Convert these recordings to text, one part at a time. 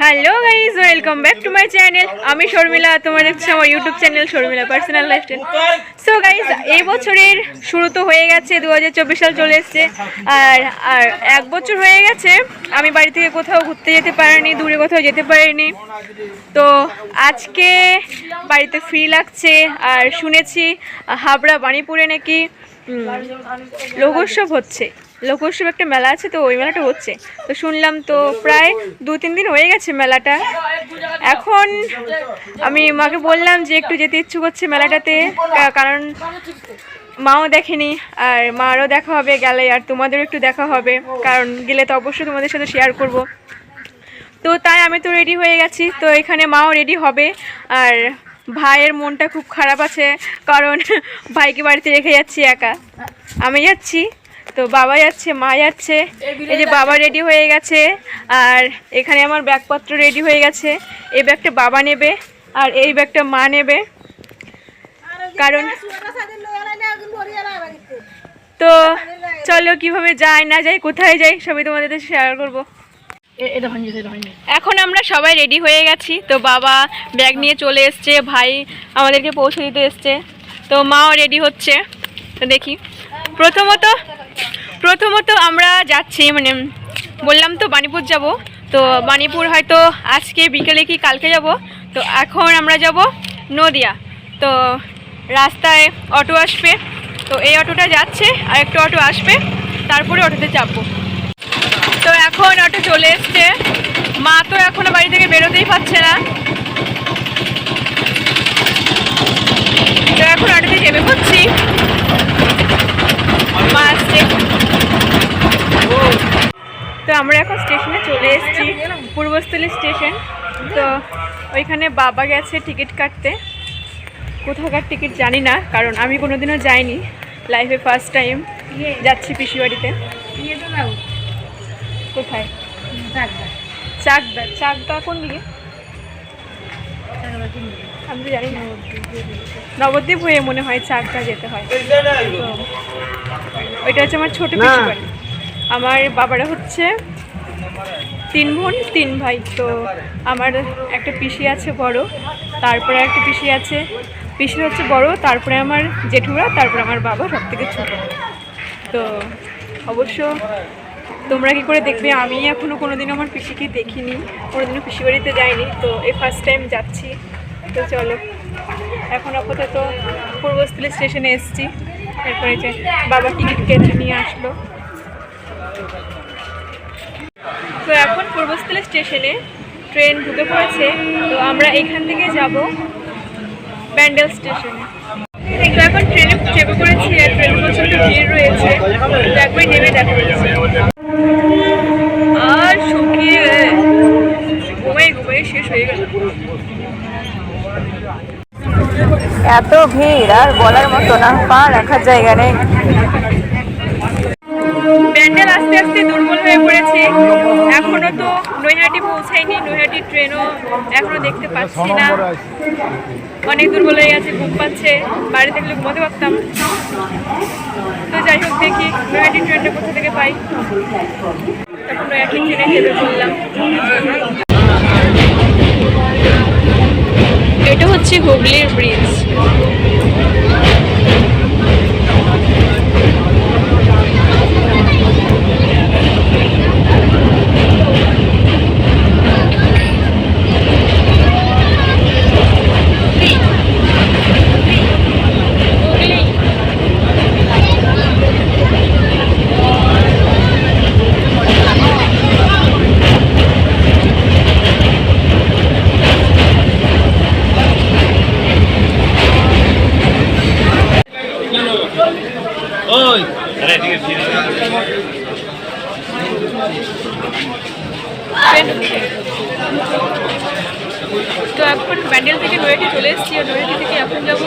Hello guys welcome back to my channel আমি শর্মিলা, তোমার দেখছি আমার YouTube channel Sharmila personal lifestyle so guys এই বছরের শুরু তো হয়ে গেছে দু হাজার চব্বিশ সাল চলে এসছে। আর আর এক বছর হয়ে গেছে, আমি বাড়ি থেকে কোথাও ঘুরতে যেতে পারিনি, দূরে কোথাও যেতে পারিনি। তো আজকে বাড়িতে ফ্রি লাগছে, আর শুনেছি হাবড়া বাণীপুরে নাকি লোকোৎসব হচ্ছে। লোকোৎসব একটা মেলা আছে, তো ওই মেলাটা হচ্ছে। তো শুনলাম তো প্রায় দু তিন দিন হয়ে গেছে মেলাটা। এখন আমি মাকে বললাম যে একটু যেতে ইচ্ছুক হচ্ছে মেলাটাতে কারণ মাও দেখেনি, আর মারও দেখা হবে গেলে, আর তোমাদেরও একটু দেখা হবে, কারণ গেলে তো অবশ্যই তোমাদের সাথে শেয়ার করব। তো তাই আমি তো রেডি হয়ে গেছি, তো এখানে মাও রেডি হবে, আর ভাইয়ের মনটা খুব খারাপ আছে, কারণ ভাইকে বাড়িতে রেখে যাচ্ছি একা। আমি যাচ্ছি। তো বাবা যাচ্ছে মা যাচ্ছে এই যে বাবা রেডি হয়ে গেছে আর এখানে আমার ব্যাগপত্র রেডি হয়ে গেছে। এই ব্যাগটা বাবা নেবে আর এই ব্যাগটা মা নেবে। কারণ তো চলো কীভাবে যায় না যাই কোথায় যাই সবই তোমাদের শেয়ার করব। এখন আমরা সবাই রেডি হয়ে গেছি। তো বাবা ব্যাগ নিয়ে চলে এসছে ভাই আমাদেরকে পৌঁছে দিতে এসছে। তো মাও রেডি হচ্ছে। তো দেখি। প্রথমত প্রথমত আমরা যাচ্ছি মানে বললাম তো বাণীপুর যাব। তো বাণীপুর হয়তো আজকে বিকেলে কি কালকে যাব? তো এখন আমরা যাব নদিয়া। তো রাস্তায় অটো আসবে। তো এই অটোটা যাচ্ছে, আর একটু অটো আসবে, তারপরে অটোতে চাপবো। তো এখন অটো চলে এসছে। মা তো এখনও বাড়ি থেকে বেরোতেই পারছে না তো এখন অটোতে চেপে পড়ছি মা আসছে তো আমরা এখন স্টেশনে চলে এসেছি পূর্বস্থলী স্টেশন। তো ওইখানে বাবা গেছে টিকিট কাটতে। কোথাকার টিকিট জানি না কারণ আমি কোনোদিনও যাইনি। লাইফে ফার্স্ট টাইম যাচ্ছি পিসি বাড়িতে কোথায়? চাকদা। চাকদা কোন দিকে? আমি তো জানি নবদ্বীপ হয়ে মনে হয় চাকদা যেতে হয়। ওইটা হচ্ছে আমার ছোট পিসি বাড়ি আমার বাবারা হচ্ছে তিন বোন, তিন ভাই। তো আমার একটা পিসি আছে বড়, তারপরে একটা পিসি আছে। পিসি হচ্ছে বড়, তারপরে আমার জেঠুরা, তারপরে আমার বাবা সব থেকে ছোট। তো অবশ্য তোমরা কি করে দেখবে, আমি এখনও কোনোদিন আমার পিসিকে দেখিনি, কোনোদিনও পিসি বাড়িতে যাইনি। তো এই ফার্স্ট টাইম যাচ্ছি। তো চলো, এখন আপাতত পূর্বস্থলী স্টেশনে এসেছি। এরপরে যে বাবা টিকিট কেটে নিয়ে আসলো। তো এখন পূর্বস্থলী স্টেশনে ট্রেন ঢুকে পড়েছে তো আমরা এখান থেকে যাব ব্যান্ডেল স্টেশনে। তো এখন ট্রেনে চেপে পড়েছি আর ট্রেনে প্রচণ্ড ভিড় রয়েছে তো একবার নেমে দেখা আর শুকিয়ে ঘুমাই ঘুমাই শেষ হয়ে গেল। এত ভিড় আর বলার মতো না পা রাখার জায়গা নেই। ব্যান্ডেল আস্তে আস্তে দুর্বল হয়ে পড়েছে। এখনও তো নৈহাটি পৌঁছায়নি, নৈহাটি ট্রেনও এখনও দেখতে পাচ্ছি না। অনেক দুর্বল হয়ে গেছে, ঘুম পাচ্ছে বাড়ি থাকলে ঘুমাতে পারতাম। তো যাই হোক, দেখি নৈহাটি ট্রেনটা কোথা থেকে পাই। তখন নৈহাটি ট্রেনে চেপে পড়লাম এটা হচ্ছে হুগলির ব্রিজ তো এখন ব্যান্ডেল থেকে নৈহাটি চলে এসেছি আর নৈহাটি থেকে এখন যাব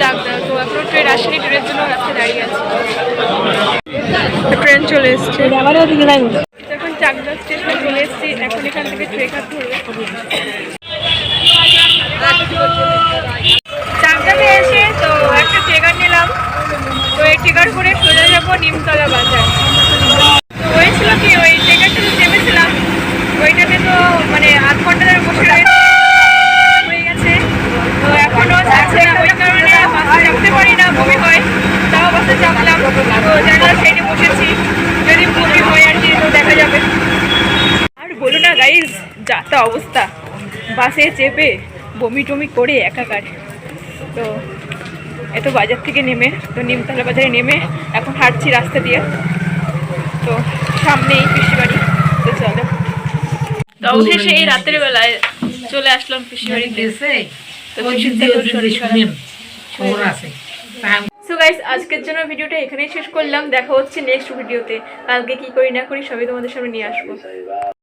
চাকদা তো এখন ট্রেন আসেনি ট্রেনের জন্য রাস্তায় দাঁড়িয়ে আছে। ট্রেন চলে এসছে। এখন চাকদা স্টেশন চলে এসেছি এখন এখান থেকে ট্রেন আসতে এসে তো একটা ট্রেকার নিলাম তো এই ট্রেকার করে সোজা যাব নিমতলা বাজার তো হয়েছিল কি ওই ট্রেকারটাতে চেপেছিলাম ওইটাতে তো মানে আধ ঘণ্টা একটা অবস্থা। বাসে চেপে বমি টমি করে একাকার। তো এত বাজার থেকে নেমে তো নিমতলা বাজারে নেমে এখন হাঁটছি রাস্তা দিয়ে। তো সামনেই পিসি বাড়ি তো চলো। তো অবশেষে এই রাতের বেলায় চলে আসলাম পিসি বাড়িতে তো সো গাইস আজকের জন্য ভিডিওটা এখানেই শেষ করলাম। দেখা হচ্ছে নেক্সট ভিডিওতে কালকে কি করি না করি সবই তোমাদের সামনে নিয়ে আসব।